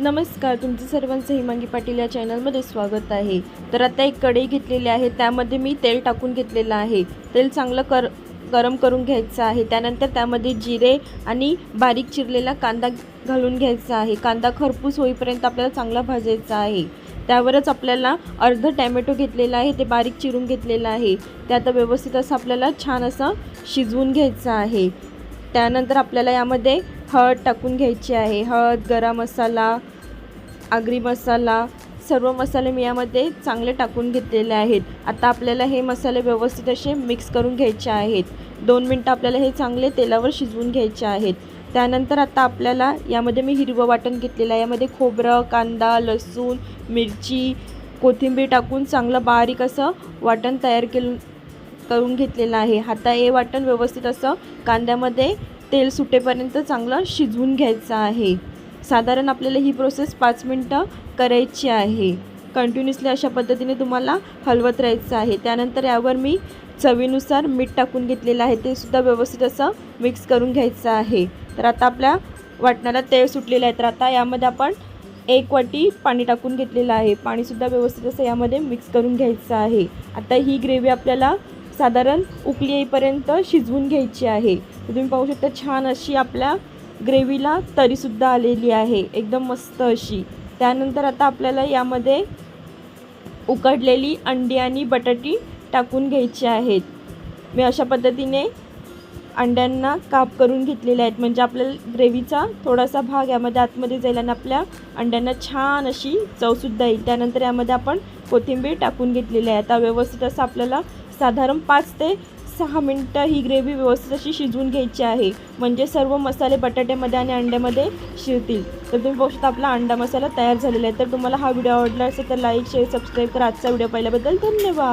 नमस्कार तुमचं सर्वांचं हिमांगी पाटील या चॅनलमध्ये स्वागत आहे. तर आता एक कढई घेतलेली आहे त्यामध्ये मी तेल टाकून घेतलेलं आहे. तेल चांगलं कर गरम करून घ्यायचं आहे. त्यानंतर त्यामध्ये जिरे आणि बारीक चिरलेला कांदा घालून घ्यायचा आहे. कांदा खरपूस होईपर्यंत आपल्याला चांगला भाजायचा आहे. त्यावरच आपल्याला अर्ध टॅमॅटो घेतलेला आहे ते बारीक चिरून घेतलेलं आहे. ते आता व्यवस्थित असं आपल्याला छान असं शिजवून घ्यायचं आहे. त्यानंतर आपल्याला यामध्ये हळद टाकून घ्यायची आहे. हळद गरम मसाला आगरी मसाला सर्व मसाले मी यामध्ये चांगले टाकून घेतलेले आहेत. आता आपल्याला हे मसाले व्यवस्थित असे मिक्स करून घ्यायचे आहेत. दोन मिनटं आपल्याला हे चांगले तेलावर शिजवून घ्यायचे आहेत. त्यानंतर आता आपल्याला यामध्ये मी हिरवं वाटण घेतलेलं आहे. यामध्ये खोबरं कांदा लसूण मिरची कोथिंबीर टाकून चांगलं बारीक असं वाटण तयार केलं करून घेतलेलं आहे. आता हे वाटण व्यवस्थित असं कांद्यामध्ये तेल सुटेपर्यंत चांगलं शिजवून घ्यायचं आहे. साधारण आपल्याला ही प्रोसेस पाच मिनटं करायची आहे. कंटिन्युअसली अशा पद्धतीने तुम्हाला हलवत राहायचं आहे. त्यानंतर यावर मी चवीनुसार मीठ टाकून घेतलेलं आहे. ते सुद्धा व्यवस्थित असं मिक्स करून घ्यायचं आहे. तर आता आपल्या वाटणाला तेल सुटलेलं आहे. तर आता यामध्ये आपण एक वाटी पाणी टाकून घेतलेलं आहे. पाणीसुद्धा व्यवस्थित असं यामध्ये मिक्स करून घ्यायचं आहे. आता ही ग्रेव्ही आपल्याला साधारण उकली येईपर्यंत शिजवून घ्यायची आहे. तुम्ही पाहू शकता छान अशी आपल्या ग्रेव्हीला तरीसुद्धा आलेली आहे. एकदम मस्त अशी. त्यानंतर आता आपल्याला यामध्ये उकडलेली अंडी आणि बटाटी टाकून घ्यायची आहेत. मी अशा पद्धतीने अंड्यांना काप करून घेतलेले आहेत. म्हणजे आपल्याला ग्रेव्हीचा थोडासा भाग यामध्ये आतमध्ये जाईल आणि आपल्या अंड्यांना छान अशी चवसुद्धा येईल. त्यानंतर यामध्ये आपण कोथिंबीर टाकून घेतलेली आहे. आता व्यवस्थित असं आपल्याला साधारण पाच ते सहा मिनटं ही ग्रेव्ही व्यवस्थित अशी शिजवून घ्यायची आहे. म्हणजे सर्व मसाले बटाट्यामध्ये आणि अंड्यामध्ये शिरतील. तर तुम्ही बघू शकता आपला अंडा मसाला तयार झालेला आहे. तर तुम्हाला हा व्हिडिओ आवडला असेल तर लाईक शेअर सबस्क्राईब करा. आजचा व्हिडिओ पाहिल्याबद्दल धन्यवाद.